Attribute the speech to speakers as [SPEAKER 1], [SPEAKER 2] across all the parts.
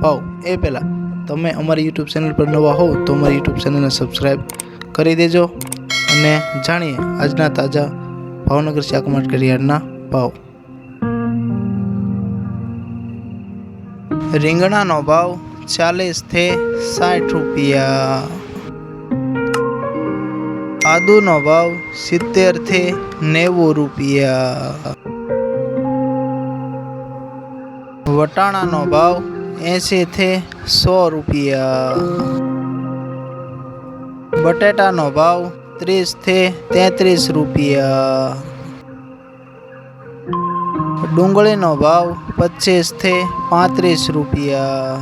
[SPEAKER 1] ભાવ એ પહેલાં તમે અમારી યુટ્યુબ ચેનલ પર નવા હોવ તો અમારી યુટ્યુબ ચેનલને સબસ્ક્રાઈબ કરી દેજો અને જાણીએ આજના તાજા ભાવનગર શાક માર્કેટ ભાવ. રીંગણાનો ભાવ ચાલીસથી સાઠ રૂપિયા. આદુનો ભાવ સિત્તેરથી નેવું રૂપિયા. વટાણાનો ભાવ એંશીથી સો રૂપિયા બટેટાનો ભાવ ત્રીસથી તેત્રીસ રૂપિયા ડુંગળીનો ભાવ પચીસથી પાંત્રીસ રૂપિયા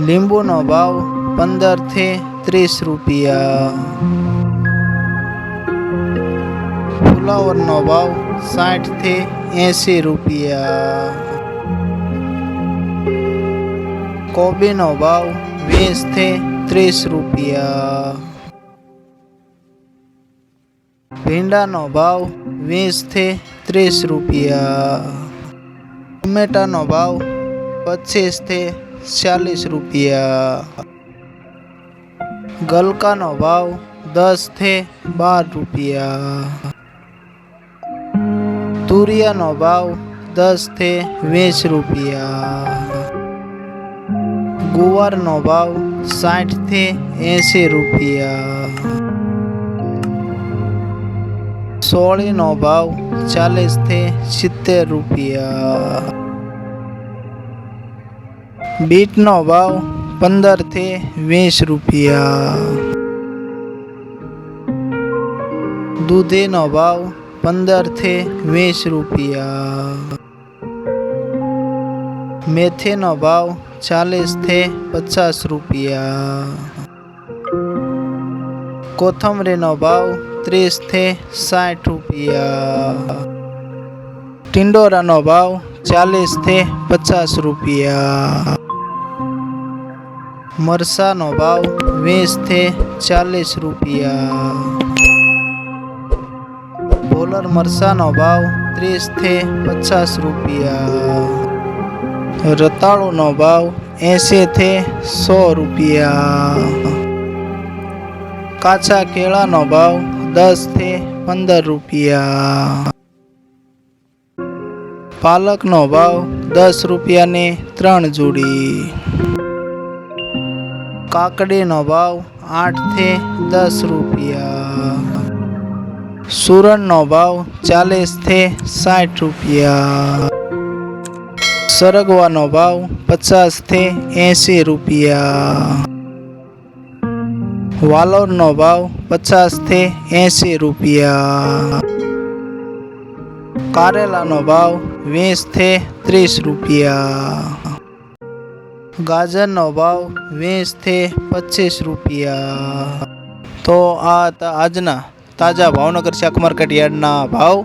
[SPEAKER 1] લીંબુનો ભાવ પંદરથી ત્રીસ રૂપિયા ફુલાવરનો ભાવ સાઠથી એંસી રૂપિયા કોબીનો ભાવ વીસથી ત્રીસ રૂપિયા ભીંડાનો ભાવ વીસથી ત્રીસ રૂપિયા ટમેટાનો ભાવ પચીસથી ચાલીસ રૂપિયા ગલકાનો ભાવ દસથી બાર રૂપિયા તુરિયાનો ભાવ દસથી વીસ રૂપિયા ગુવારનો ભાવ સાઠથી એંસી રૂપિયા. સોળીનો ભાવ ચાલીસથી સિત્તેર રૂપિયા. બીટનો ભાવ પંદરથી વીસ રૂપિયા. દૂધીનો ભાવ પંદરથી વીસ રૂપિયા. મેથીનો ભાવ ચાલીસથી પચાસ રૂપિયા. કોથમરીનો ભાવ ત્રીસથી સાઠ રૂપિયા. ટિંડોરાનો ભાવ ચાલીસથી પચાસ રૂપિયા. મરસાનો ભાવ વીસથી ચાલીસ રૂપિયા. બોલર મરસાનો ભાવ ત્રીસથી પચાસ રૂપિયા. રતાળુનો ભાવ એંશીથી સો રૂપિયા. કાચા કેળાનો ભાવ દસથી પંદર રૂપિયા. પાલકનો ભાવ દસ રૂપિયાની ત્રણ જોડી. કાકડીનો ભાવ આઠથી દસ રૂપિયા. સુરણનો ભાવ ચાલીસથી સાઠ રૂપિયા. સરગવાનો ભાવ પચાસથી એંસી રૂપિયા. વાલોરનો ભાવ પચાસથી એંસી રૂપિયા. કારેલાનો ભાવ વીસથી ત્રીસ રૂપિયા. ગાજરનો ભાવ વીસથી પચીસ રૂપિયા. તો આ આજના તાજા ભાવનગર શાક માર્કેટ યાર્ડના ભાવ.